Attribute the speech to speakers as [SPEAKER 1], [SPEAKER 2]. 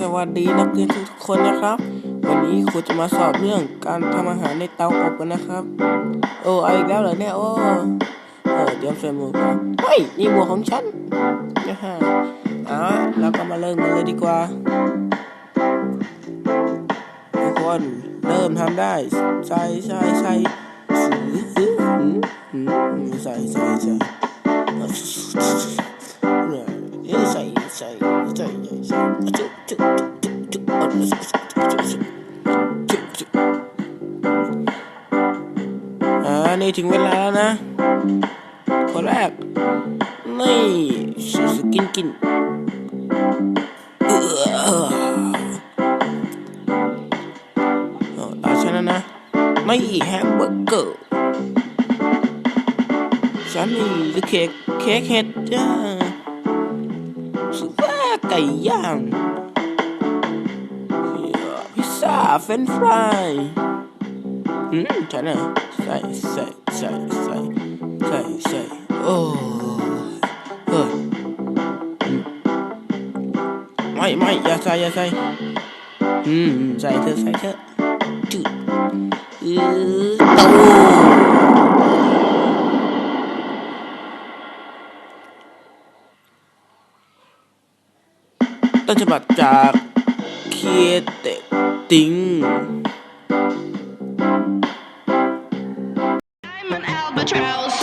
[SPEAKER 1] สวัสดีนักเรียนทุกคนนะครับ วันนี้ครูจะมาสอนเรื่องการทำอาหารในเตาอบกันนะครับ โอ้เอาอีกแล้วเหรอเนี่ยโอ้เออเดี๋ยวใส่หมวกก่อนเฮ้ยนี่หมวกของฉันนะฮะเอาเราก็มาเริ่มกันเลยดีกว่าทุกคนเริ่มทำได้ใส่ใส่ใส่ใส่ใส่ใส่ ใช่ใช่ใช่จุจุจุจุจุอ่านี่ถึงเวลาแล้วนะคนแรกนี่สุสกินกินเออาฉันนะนะไม่แฮมเบอร์เกอร์ฉันนี่คือเค้กเค้กเห็ดจ้า Kayang giang, Pizza, french fry? Hmm, thế này Say, say, say, say Say, say. Oh Good Mày, mày, dạ say, dạ say. Hmm, say thế, say thế Two Tàu. ต้นฉบับจากเคียเตติงมัน albatross